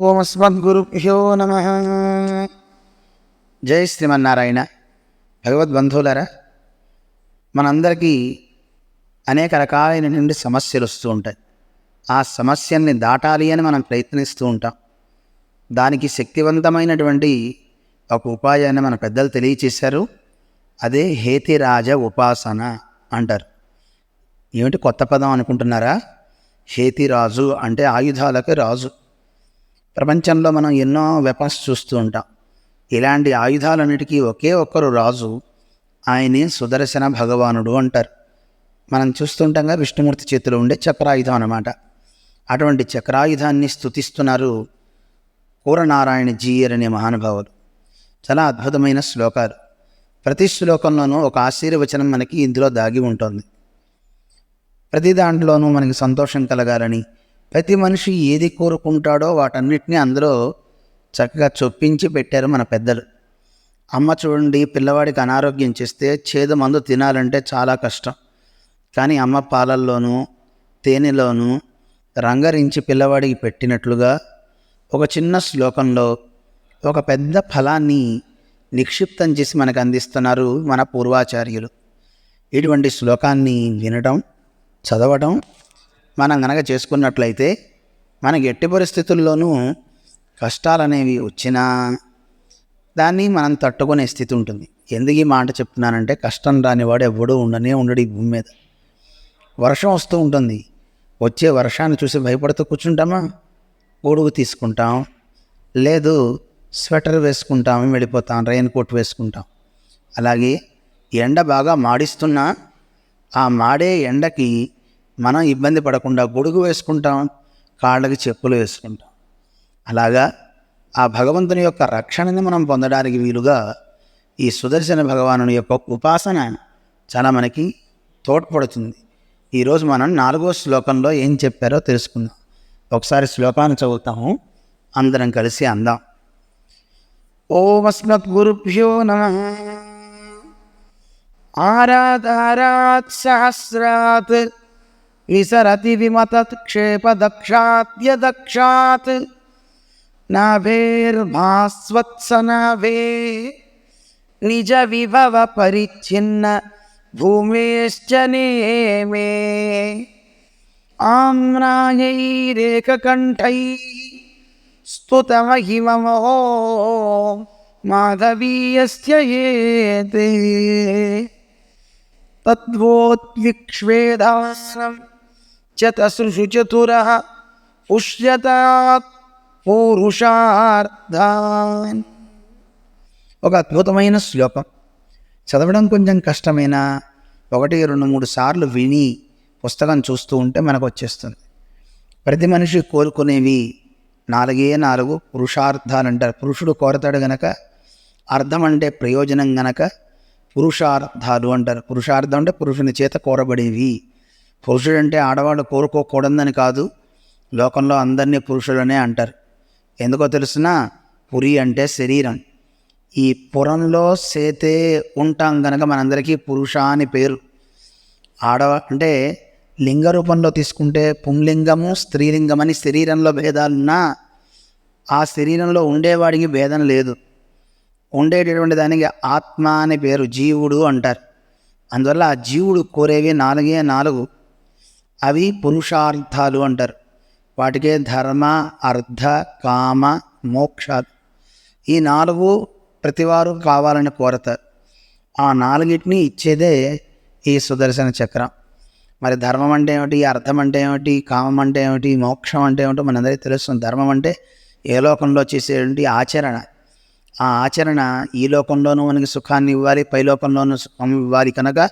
ఓం అస్మద్గురుభ్యో నమ. జై శ్రీమన్నారాయణ. భగవద్బంధువులారా మనందరికీ అనేక రకాలైనటువంటి సమస్యలు వస్తూ ఉంటాయి. ఆ సమస్యల్ని దాటాలి అని మనం ప్రయత్నిస్తూ ఉంటాం. దానికి శక్తివంతమైనటువంటి ఒక ఉపాయాన్ని మన పెద్దలు తెలియచేశారు. అదే హేతిరాజ ఉపాసన అంటారు. ఏమిటి కొత్త పదం అనుకుంటున్నారా? హేతిరాజు అంటే ఆయుధాలకు రాజు. ప్రపంచంలో మనం ఎన్నో వెపన్స్ చూస్తూ ఉంటాం. ఇలాంటి ఆయుధాలన్నిటికీ ఒకే ఒక్కరు రాజు ఆయనే సుదర్శన భగవానుడు అంటారు. మనం చూస్తుంటంగా విష్ణుమూర్తి చేతిలో ఉండే చక్రాయుధం అన్నమాట. అటువంటి చక్రాయుధాన్ని స్తుతిస్తున్నారు కూరనారాయణ జీయర్ అనే మహానుభావులు. చాలా అద్భుతమైన శ్లోకాలు. ప్రతి శ్లోకంలోనూ ఒక ఆశీర్వచనం మనకి ఇందులో దాగి ఉంటుంది. ప్రతి దాంట్లోనూ మనకి సంతోషం కలగాలని ప్రతి మనిషి ఏది కోరుకుంటాడో వాటన్నిటిని అందులో చక్కగా చొప్పించి పెట్టారు మన పెద్దలు. అమ్మ చూడండి పిల్లవాడికి అనారోగ్యం చేస్తే చేదు మందు తినాలంటే చాలా కష్టం. కానీ అమ్మ పాలల్లోనూ తేనెలోనూ రంగరించి పిల్లవాడికి పెట్టినట్లుగా ఒక చిన్న శ్లోకంలో ఒక పెద్ద ఫలాన్ని నిక్షిప్తం చేసి మనకు అందిస్తున్నారు మన పూర్వాచార్యులు. ఇటువంటి శ్లోకాన్ని వినడం చదవడం మనం గనక చేసుకున్నట్లయితే మనకి ఎట్టి పరిస్థితుల్లోనూ కష్టాలనేవి వచ్చినా దాన్ని మనం తట్టుకునే స్థితి ఉంటుంది. ఎందుకు ఈ మాట చెప్తున్నానంటే కష్టం రానివాడు ఎవడూ ఉండనే ఉండడు ఈ భూమి మీద. వర్షం వస్తూ ఉంటుంది. వచ్చే వర్షాన్ని చూసి భయపడుతూ కూర్చుంటామా? గొడుగు తీసుకుంటాం. లేదు స్వెటర్ వేసుకుంటాం వెళ్ళిపోతాం రెయిన్ కోట్ వేసుకుంటాం. అలాగే ఎండ బాగా మాడిస్తున్నా ఆ మాడే ఎండకి మనం ఇబ్బంది పడకుండా గొడుగు వేసుకుంటాం కాళ్ళకి చెప్పులు వేసుకుంటాం. అలాగా ఆ భగవంతుని యొక్క రక్షణని మనం పొందడానికి వీలుగా ఈ సుదర్శన భగవానుని యొక్క ఉపాసన చాలా మనకి తోడ్పడుతుంది. ఈరోజు మనం నాలుగో శ్లోకంలో ఏం చెప్పారో తెలుసుకుందాం. ఒకసారి శ్లోకాన్ని చదువుతాము. అందరం కలిసి అందాం. ఓమస్మత్ గురుభ్యో నమ. ఆరాధారాత్ సహస్రాత్ విసరతి విమతత్ క్షేపదక్షాద్య దక్షాత్ నాభేర్భాస్వత్సనాభే నిజ విభవ పరిచ్ఛిన్న భూమేశ్చ నేమే ఆమ్నాయైరేకకంఠై చతురः పుష్యతాత్ పూరుషార్థాన్ ఒక అద్భుతమైన శ్లోకం. చదవడం కొంచెం కష్టమైనా ఒకటి రెండు మూడు సార్లు విని పుస్తకం చూస్తూ ఉంటే మనకు వచ్చేస్తుంది ప్రతి మనిషి కోరుకునేవి నాలుగే నాలుగు పురుషార్థాలు అంటారు. పురుషుడు కోరతాడు గనక అర్థం అంటే ప్రయోజనం గనక పురుషార్థాలు అంటారు. పురుషార్థం అంటే పురుషుని చేత కోరబడేవి. పురుషుడు అంటే ఆడవాళ్ళు కోరుకోకూడదని కాదు లోకంలో అందరినీ పురుషులనే అంటారు. ఎందుకో తెలుసునా పురి అంటే శరీరం. ఈ పురంలో సేతే ఉంటాం కనుక మనందరికీ పురుష అని పేరు. ఆడవ అంటే లింగ రూపంలో తీసుకుంటే పుంలింగము స్త్రీలింగం అని శరీరంలో భేదాలున్నా ఆ శరీరంలో ఉండేవాడికి భేదం లేదు. ఉండేటటువంటి దానికి ఆత్మ అనే పేరు జీవుడు అంటారు. అందువల్ల ఆ జీవుడు కోరేవి నాలుగే నాలుగు. అవి పురుషార్థాలు అంటారు. వాటికే ధర్మ అర్థ కామ మోక్షాలు ఈ నాలుగు ప్రతివారు కావాలని కోరతారు ఆ నాలుగిటిని ఇచ్చేదే ఈ సుదర్శన చక్రం. మరి ధర్మం అంటే ఏమిటి? అర్థం అంటే ఏమిటి? కామం అంటే ఏమిటి? మోక్షం అంటే ఏమిటో మనందరికీ తెలుస్తుంది. ధర్మం అంటే ఏ లోకంలో చేసేటువంటి ఆచరణ. ఆ ఆచరణ ఈ లోకంలోనూ మనకి సుఖాన్ని ఇవ్వాలి పై లోకంలోనూ సుఖం ఇవ్వాలి కనుక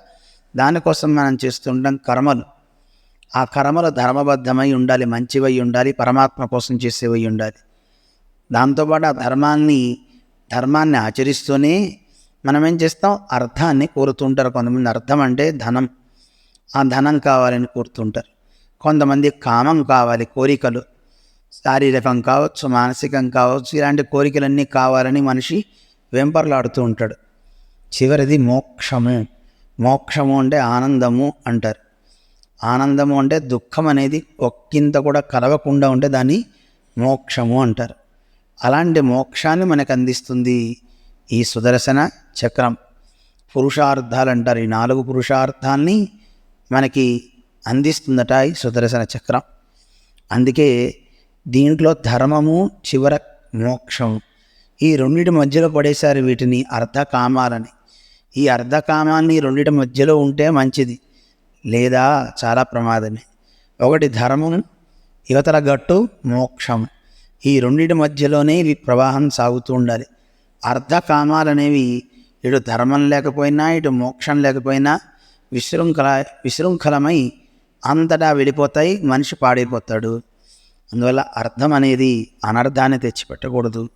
దానికోసం మనం చేస్తుంటాం కర్మలు. ఆ కర్మలు ధర్మబద్ధమై ఉండాలి మంచివై ఉండాలి పరమాత్మ కోసం చేసేవై ఉండాలి. దాంతోపాటు ఆ ధర్మాన్ని ధర్మాన్ని ఆచరిస్తూనే మనం ఏం చేస్తాం? అర్థాన్ని కోరుతుంటారు కొంతమంది. అర్థం అంటే ధనం. ఆ ధనం కావాలని కోరుతుంటారు. కొంతమంది కామం కావాలి కోరికలు. శారీరకం కావచ్చు మానసికం కావచ్చు ఇలాంటి కోరికలన్నీ కావాలని మనిషి వెంపర్లాడుతూ ఉంటాడు. చివరిది మోక్షము. మోక్షము అంటే ఆనందము అంటారు. ఆనందము అంటే దుఃఖం అనేది ఒక్కింత కూడా కలవకుండా ఉంటే దాన్ని మోక్షము అంటారు. అలాంటి మోక్షాన్ని మనకు అందిస్తుంది ఈ సుదర్శన చక్రం. పురుషార్థాలు అంటారు. ఈ నాలుగు పురుషార్థాన్ని మనకి అందిస్తుందట ఈ సుదర్శన చక్రం. అందుకే దీంట్లో ధర్మము చివర మోక్షం ఈ రెండిటి మధ్యలో పడేశారు వీటిని అర్ధకామాలని. ఈ అర్ధకామాన్ని రెండిటి మధ్యలో ఉంటే మంచిది. లేదా చాలా ప్రమాదమే. ఒకటి ధర్మం యువతల గట్టు మోక్షం. ఈ రెండిటి మధ్యలోనే ఇవి ప్రవాహం సాగుతూ ఉండాలి. అర్ధకామాలనేవి ఇటు ధర్మం లేకపోయినా ఇటు మోక్షం లేకపోయినా విశృంఖల విశృంఖలమై అంతటా వెళ్ళిపోతాయి మనిషి పాడైపోతాడు. అందువల్ల అర్థం అనేది అనర్థాన్ని తెచ్చిపెట్టకూడదు.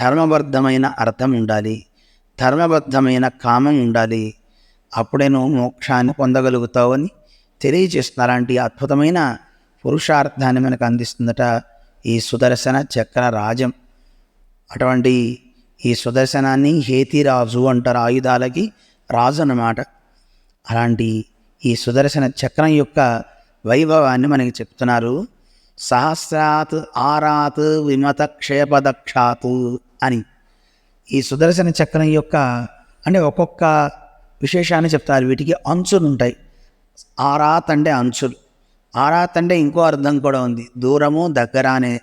ధర్మబద్ధమైన అర్థం ఉండాలి. ధర్మబద్ధమైన కామం ఉండాలి. అప్పుడే నువ్వు మోక్షాన్ని పొందగలుగుతావు అని తెలియజేస్తున్న అలాంటి అద్భుతమైన పురుషార్థాన్ని మనకు అందిస్తుందట ఈ సుదర్శన చక్ర రాజం. అటువంటి ఈ సుదర్శనాన్ని హేతిరాజు అంటారు ఆయుధాలకి రాజు అన్నమాట అలాంటి ఈ సుదర్శన చక్రం యొక్క వైభవాన్ని మనకి చెప్తున్నారు. సహస్రాత్ ఆరాత్ విమత క్షేపదక్షాత్ అని. ఈ సుదర్శన చక్రం యొక్క అంటే ఒక్కొక్క విశేషాన్ని చెప్తారు. వీటికి అంచులు ఉంటాయి. ఆరాత్ అంటే అంచులు. ఆరాత్ అంటే ఇంకో అర్థం కూడా ఉంది. దూరము దగ్గర అనే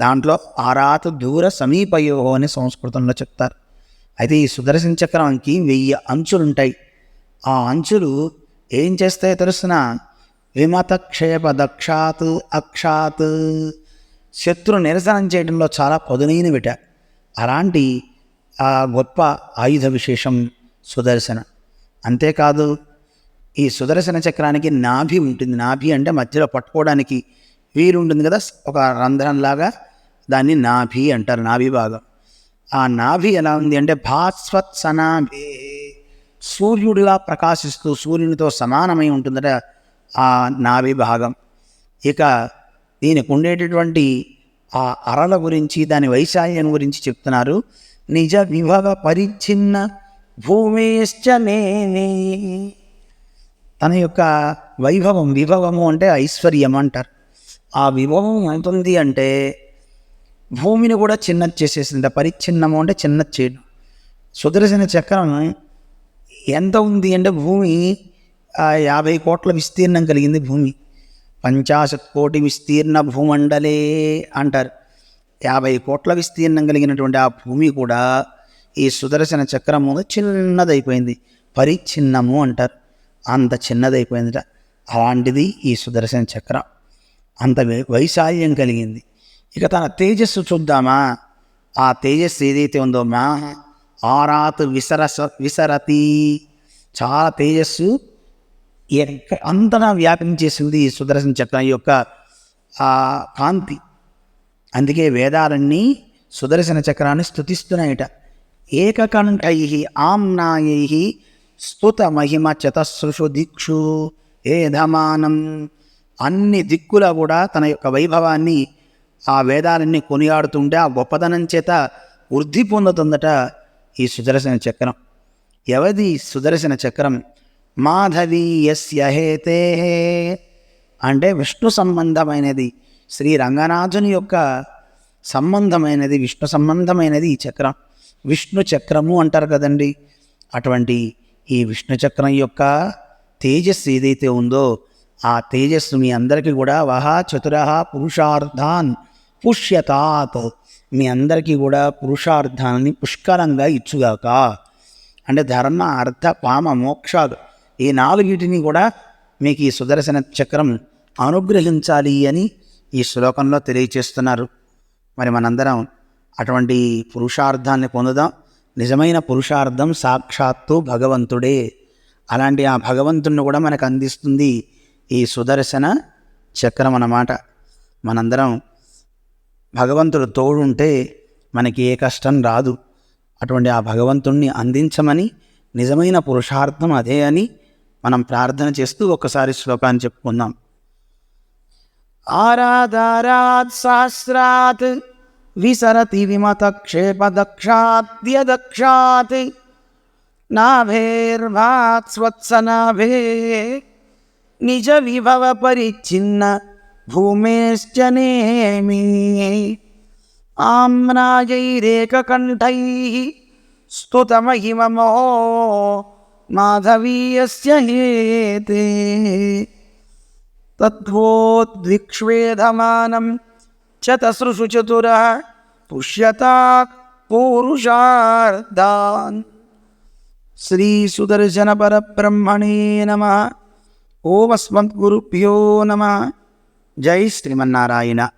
దాంట్లో ఆరాత్ దూర సమీపయోహో అని సంస్కృతంలో చెప్తారు. అయితే ఈ సుదర్శన చక్రంకి వెయ్యి అంచులు ఉంటాయి. ఆ అంచులు ఏం చేస్తాయో తెలుసిన? విమత క్షేప దక్షాత్ అక్షాత్. శత్రు నిరసనం చేయడంలో చాలా పదునైన విట అలాంటి ఆ గొప్ప ఆయుధ విశేషం సుదర్శన. అంతేకాదు ఈ సుదర్శన చక్రానికి నాభి ఉంటుంది. నాభి అంటే మధ్యలో పట్టుకోవడానికి వీలు ఉంటుంది కదా ఒక రంధ్రంలాగా దాన్ని నాభి అంటారు నాభి భాగం. ఆ నాభి ఎలా ఉంది అంటే భాస్వత్సనాభి సూర్యుడిలా ప్రకాశిస్తూ సూర్యునితో సమానమై ఉంటుందట ఆ నాభి భాగం. ఇక దీనికి ఉండేటటువంటి ఆ అరల గురించి దాని వైశాల్యం గురించి చెప్తున్నారు. నిజ విభవ పరిచ్ఛిన్న భూమిశ్చ నేనే. తన యొక్క వైభవం విభవము అంటే ఐశ్వర్యం అంటారు. ఆ విభవం అవుతుంది అంటే భూమిని కూడా చిన్నది చేసేసింది. పరిచ్ఛిన్నము అంటే చిన్నది చేయడం. సుదర్శన చక్రం ఎంత ఉంది అంటే భూమి ఆ యాభై కోట్ల విస్తీర్ణం కలిగింది భూమి. పంచాశత్ కోటి విస్తీర్ణ భూమండలే అంటారు. యాభై కోట్ల విస్తీర్ణం కలిగినటువంటి ఆ భూమి కూడా ఈ సుదర్శన చక్రము చిన్నదైపోయింది. పరిచ్ఛిన్నము అంటారు. అంత చిన్నదైపోయిందిట. అలాంటిది ఈ సుదర్శన చక్రం. అంత వైశాల్యం కలిగింది. ఇక తన తేజస్సు చూద్దామా? ఆ తేజస్సు ఏదైతే ఉందో మా ఆరాత్ విసరస విసరతి. చాలా తేజస్సు ఎక్క- అంతటా వ్యాపించేసింది ఈ సుదర్శన చక్రం యొక్క ఆ కాంతి. అందుకే వేదాలన్నీ సుదర్శన చక్రాన్ని స్థుతిస్తున్నాయట ఏకకంఠై ఆమ్నాయై స్తుత మహిమ దిక్షు ఏధమానం. అన్ని దిక్కుల కూడా తన యొక్క వైభవాన్ని ఆ వేదాలన్నీ కొనియాడుతుంటే ఆ గొప్పదనం చేత వృద్ధి పొందుతుందట ఈ సుదర్శన చక్రం. ఎవది సుదర్శన చక్రం? మాధవి హేతే అంటే విష్ణు సంబంధమైనది శ్రీ రంగనాథుని యొక్క సంబంధమైనది విష్ణు సంబంధమైనది ఈ చక్రం. విష్ణు చక్రము అంటారు కదండి. అటువంటి ఈ విష్ణు చక్రం యొక్క తేజస్సు ఏదైతే ఉందో ఆ తేజస్సు మీ అందరికీ కూడా వహా చతుర పురుషార్థాన్ పుష్యతాత్. మీ అందరికీ కూడా పురుషార్థాన్ని పుష్కలంగా ఇచ్చుగాక. అంటే ధర్మ అర్థ పామ మోక్షాలు ఈ నాలుగిటిని కూడా మీకు ఈ సుదర్శన చక్రం అనుగ్రహించాలి అని ఈ శ్లోకంలో తెలియచేస్తున్నారు. మరి మనందరం అటువంటి పురుషార్థాన్ని పొందుదాం. నిజమైన పురుషార్థం సాక్షాత్తు భగవంతుడే. అలాంటి ఆ భగవంతుణ్ణి కూడా మనకు అందిస్తుంది ఈ సుదర్శన చక్రం అన్నమాట. మనందరం భగవంతుడు తోడుంటే మనకి ఏ కష్టం రాదు. అటువంటి ఆ భగవంతుణ్ణి అందించమని నిజమైన పురుషార్థం అదే అని మనం ప్రార్థన చేస్తూ ఒకసారి శ్లోకాన్ని చెప్పుకుందాం. ఆరాధారాత్ సహస్రాత్ విసరతి విమత క్షేప దక్షాద్య దక్షాత్ నాభేర్భాత్ స్వత్సనాభే నిజ విభవ పరిచ్ఛిన్న భూమేశ్చ నేమి ఆమ్నాయైరేకంఠై స్తుతమహిమమో మాధవీయస్య పుష్యతా పూరుషార్థాన్ శ్రీ సుదర్శన పరబ్రహ్మణే నమ ఓమస్మద్గురుభ్యో నమ జై శ్రీమన్నారాయణ